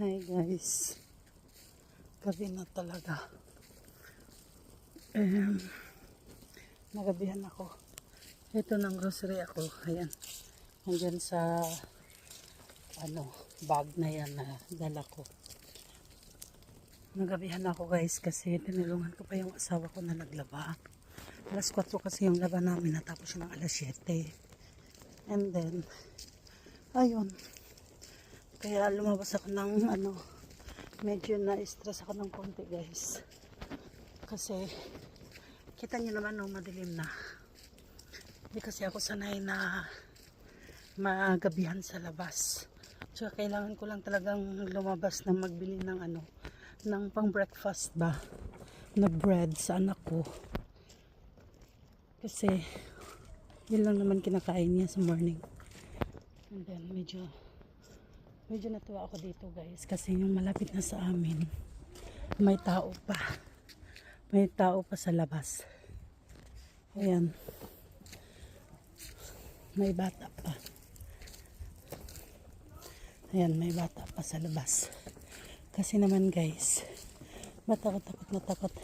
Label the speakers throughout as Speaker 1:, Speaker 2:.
Speaker 1: Hi guys. Gabi na talaga. Um, nagabihan ako. Ito ng grocery ako. Ayan. Nandyan sa ano, bag na yan na dala ko. Nagabihan ako guys kasi tinulungan ko pa yung asawa ko na naglaba. Alas 4 kasi yung laba namin natapos ng alas 7. And then, ayun. Kaya lumabas ako ng ano, medyo na-stress ako ng konti guys. Kasi, kita nyo naman no, madilim na. Hindi kasi ako sanay na magabihan sa labas. So, kailangan ko lang talagang lumabas na magbili ng ano, ng pang breakfast ba, na bread sa anak ko. Kasi, yun lang naman kinakain niya sa morning. And then, medyo medyo natuwa ako dito guys kasi yung malapit na sa amin may tao pa. May tao pa sa labas. Ayan. May bata pa. Ayan may bata pa sa labas. Kasi naman guys ba't ako takot na takot.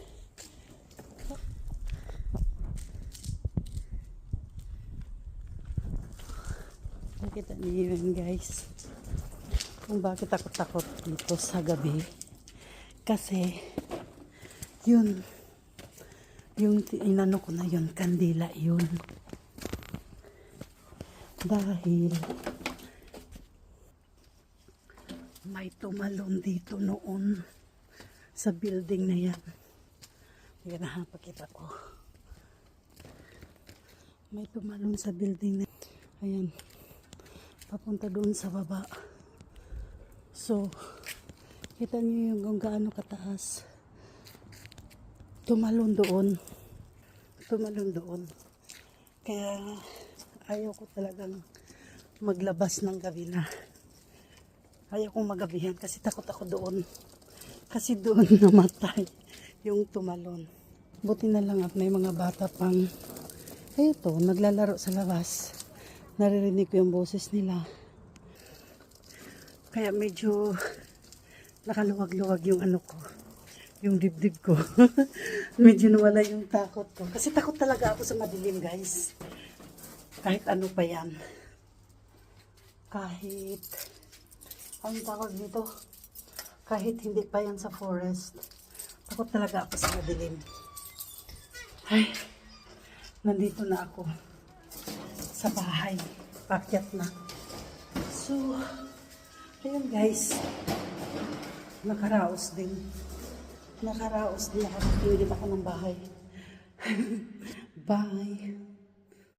Speaker 1: Nakita niyo yun guys kung bakit ako takot dito sa gabi. Kasi, yun, yung inano ko na yun, kandila yun. Dahil, may tumalon dito noon sa building na yan. Yan na, pakita ko. May tumalon sa building na Ayan. Papunta doon sa baba. So, kita niyo yung kung gaano kataas. Tumalon doon. Tumalon doon. Kaya, ayaw ko talagang maglabas ng gabi na. Ayaw kong magabihan kasi takot ako doon. Kasi doon namatay yung tumalon. Buti na lang at may mga bata pang, eto, naglalaro sa labas. Naririnig ko yung boses nila. Kaya medyo nakaluwag-luwag yung ano ko, yung dibdib ko. medyo nawala yung takot ko. Kasi takot talaga ako sa madilim, guys. Kahit ano pa yan. Kahit, anong tawag dito? Kahit hindi pa yan sa forest. Takot talaga ako sa madilim. Ay, nandito na ako sa bahay. Pakyat na. So, Ayun guys, nakaraos din. Nakaraos din ako. Pinigit ako ng bahay. Bye.